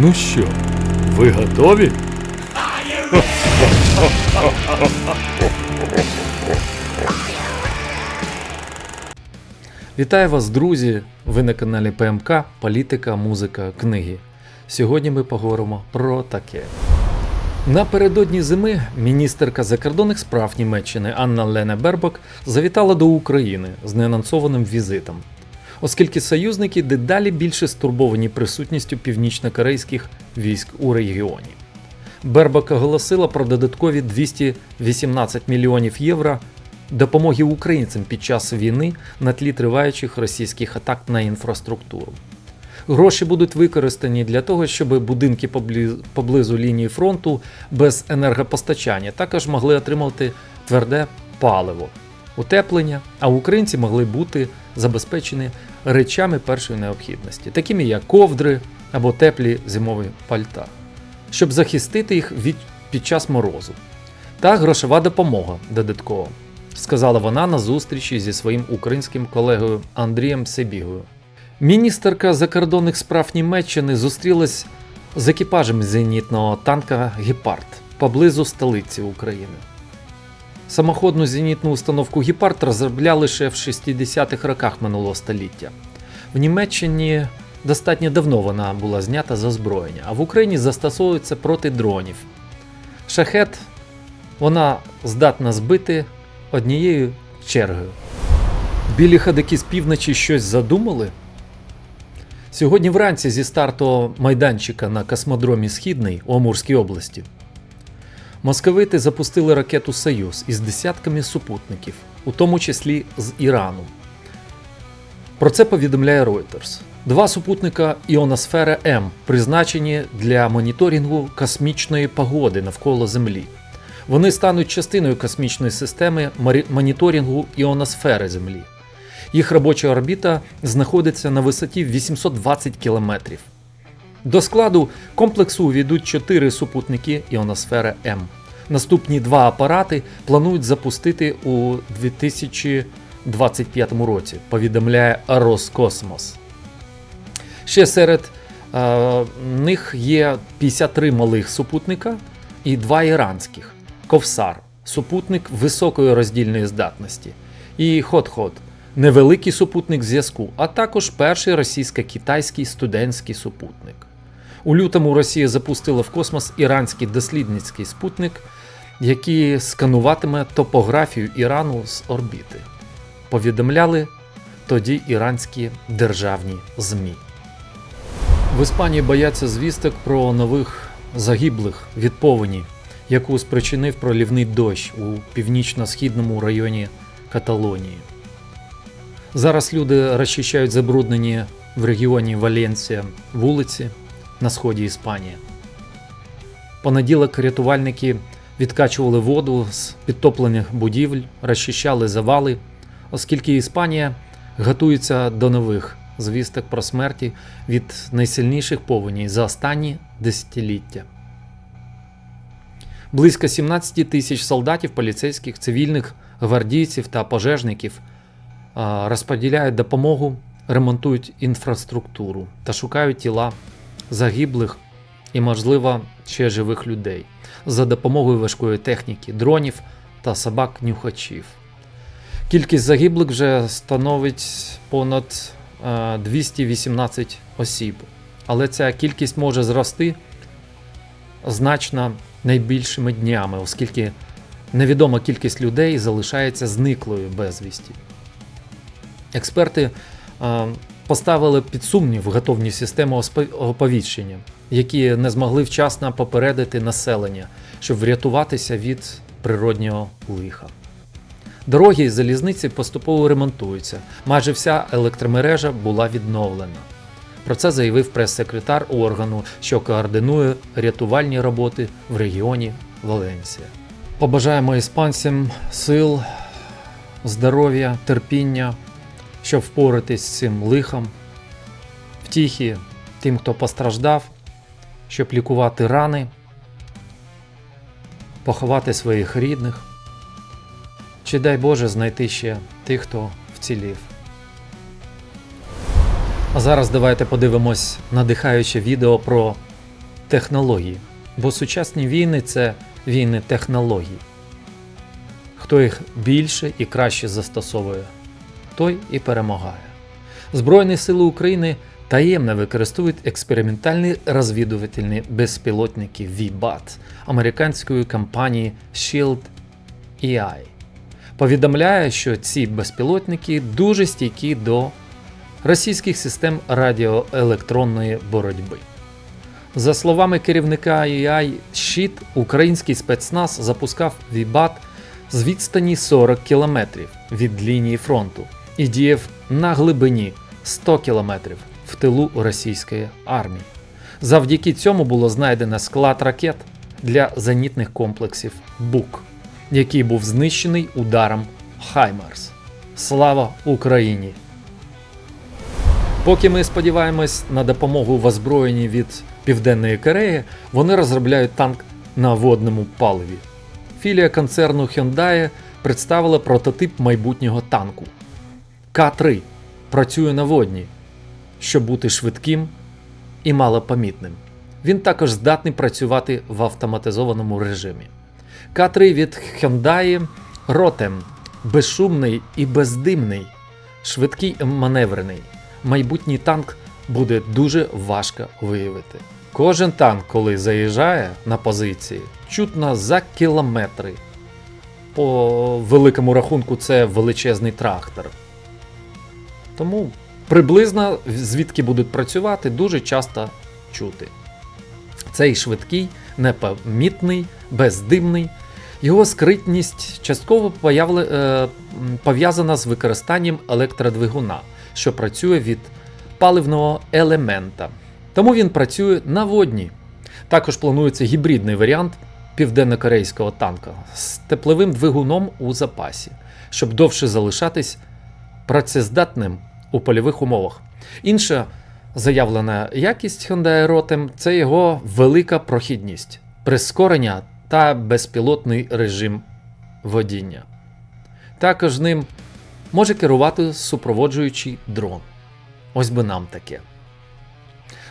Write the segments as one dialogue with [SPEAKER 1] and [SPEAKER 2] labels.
[SPEAKER 1] Ну що, ви готові? Вітаю вас, друзі! Ви на каналі ПМК Політика, музика, книги. Сьогодні ми поговоримо про таке. Напередодні зими міністерка закордонних справ Німеччини Анна Лене Бербок завітала до України з неанонсованим візитом, оскільки союзники дедалі більше стурбовані присутністю північнокорейських військ у регіоні. Бербак оголосила про додаткові 218 мільйонів євро допомоги українцям під час війни на тлі триваючих російських атак на інфраструктуру. Гроші будуть використані для того, щоб будинки поблизу лінії фронту без енергопостачання також могли отримати тверде паливо, утеплення, а українці могли бути забезпечені речами першої необхідності, такими як ковдри або теплі зимові пальта, щоб захистити їх від під час морозу. Та грошова допомога додатково, сказала вона на зустрічі зі своїм українським колегою Андрієм Себігою. Міністерка закордонних справ Німеччини зустрілась з екіпажем зенітного танка Гепард поблизу столиці України. Самоходну зенітну установку Гепард розробляли ще в 60-х роках минулого століття. В Німеччині достатньо давно вона була знята з озброєння, а в Україні застосовується проти дронів. Шахет вона здатна збити однією чергою. Білі ходики з півночі щось задумали? Сьогодні вранці зі старту майданчика на космодромі Східний у Амурській області московити запустили ракету Союз із десятками супутників, у тому числі з Ірану. Про це повідомляє Reuters. Два супутника Іоносфера М призначені для моніторингу космічної погоди навколо Землі. Вони стануть частиною космічної системи моніторингу іоносфери Землі. Їх робоча орбіта знаходиться на висоті 820 кілометрів. До складу комплексу увійдуть чотири супутники іоносфери М. Наступні два апарати планують запустити у 2025 році, повідомляє Роскосмос. Ще серед е, них є 53 малих супутника і два іранських: Ковсар, супутник високої роздільної здатності, і Хот-Хот, невеликий супутник зв'язку, а також перший російсько-китайський студентський супутник. У лютому Росія запустила в космос іранський дослідницький спутник, який скануватиме топографію Ірану з орбіти. Повідомляли тоді іранські державні ЗМІ. В Іспанії бояться звісток про нових загиблих від повені, яку спричинив пролівний дощ у північно-східному районі Каталонії. Зараз люди розчищають забруднені в регіоні Валенсія вулиці на сході Іспанії. Понеділок рятувальники відкачували воду з підтоплених будівель, розчищали завали, оскільки Іспанія готується до нових звісток про смерті від найсильніших повеней за останні десятиліття. Близько 17 тисяч солдатів, поліцейських, цивільних, гвардійців та пожежників розподіляють допомогу, ремонтують інфраструктуру та шукають тіла загиблих і, можливо, ще живих людей за допомогою важкої техніки, дронів та собак-нюхачів. Кількість загиблих вже становить понад е, 218 осіб, але ця кількість може зрости значно найбільшими днями, оскільки невідома кількість людей залишається зниклою безвісті. Експерти е, поставили під сумнів готовні системи оповіщення, які не змогли вчасно попередити населення, щоб врятуватися від природнього лиха. Дороги і залізниці поступово ремонтуються. Майже вся електромережа була відновлена. Про це заявив прес-секретар органу, що координує рятувальні роботи в регіоні Валенсія. Побажаємо іспанцям сил, здоров'я, терпіння, щоб впоратись з цим лихом, втіхи тим, хто постраждав, щоб лікувати рани, поховати своїх рідних, чи дай Боже знайти ще тих, хто вцілів. А зараз давайте подивимось надихаюче відео про технології. Бо сучасні війни це війни технологій. Хто їх більше і краще застосовує, той і перемагає. Збройні сили України таємно використовують експериментальні розвідувальні безпілотники VBAT американської компанії Shield AI. Повідомляє, що ці безпілотники дуже стійкі до російських систем радіоелектронної боротьби. За словами керівника AI Щит, український спецназ запускав VBAT з відстані 40 км від лінії фронту і діяв на глибині 100 км в тилу російської армії. Завдяки цьому було знайдено склад ракет для зенітних комплексів БУК, який був знищений ударом Хаймарс. Слава Україні! Поки ми сподіваємось на допомогу в озброєнні від Південної Кореї, вони розробляють танк на водному паливі. Філія концерну Hyundai представила прототип майбутнього танку. К3 працює на водні, щоб бути швидким і малопомітним. Він також здатний працювати в автоматизованому режимі. К3 від Hyundai Rotem безшумний і бездимний, швидкий і маневрений. Майбутній танк буде дуже важко виявити. Кожен танк, коли заїжджає на позиції, чутно за кілометри. По великому рахунку, це величезний трактор. Тому приблизно звідки будуть працювати, дуже часто чути. Цей швидкий, непомітний, бездимний. Його скритність частково е, пов'язана з використанням електродвигуна, що працює від паливного елемента. Тому він працює на водні. Також планується гібридний варіант південнокорейського танка з тепловим двигуном у запасі, щоб довше залишатись працездатним у польових умовах. Інша заявлена якість Hyundai Rotem – це його велика прохідність, прискорення та безпілотний режим водіння. Також ним може керувати супроводжуючий дрон. Ось би нам таке.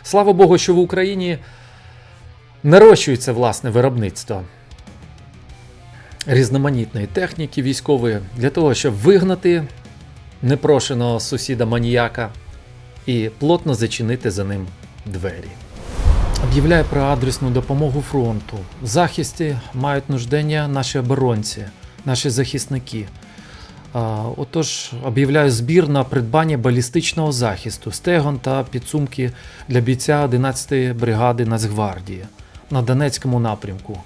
[SPEAKER 1] Слава Богу, що в Україні нарощується власне виробництво різноманітної техніки військової для того, щоб вигнати непрошеного сусіда маніяка і плотно зачинити за ним двері. Об'являю про адресну допомогу фронту. В захисті мають нуждення наші оборонці, наші захисники. Отож, об'являю збір на придбання балістичного захисту, стегон та підсумки для бійця 11-ї бригади Нацгвардії на Донецькому напрямку.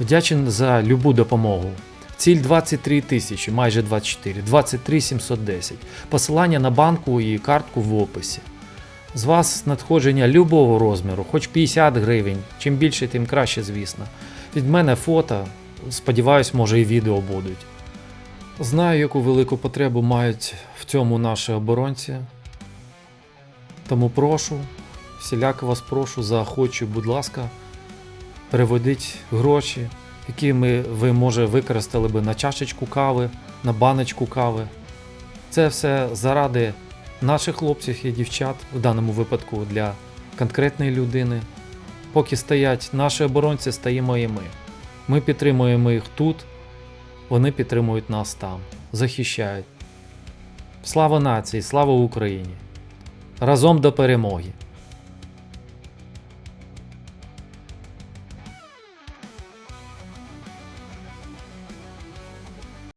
[SPEAKER 1] Вдячен за любу допомогу. Ціль 23 тисячі, майже 24, 23 710. Посилання на банку і картку в описі. З вас надходження любого розміру, хоч 50 гривень. Чим більше, тим краще, звісно. Від мене фото, сподіваюсь, може і відео будуть. Знаю, яку велику потребу мають в цьому наші оборонці. Тому прошу, всіляко вас прошу, заохочую, будь ласка, переведіть гроші, які ми, ви, може, використали би на чашечку кави, на баночку кави. Це все заради наших хлопців і дівчат, в даному випадку для конкретної людини. Поки стоять наші оборонці, стоїмо і ми. Ми підтримуємо їх тут, вони підтримують нас там, захищають. Слава нації, слава Україні! Разом до перемоги!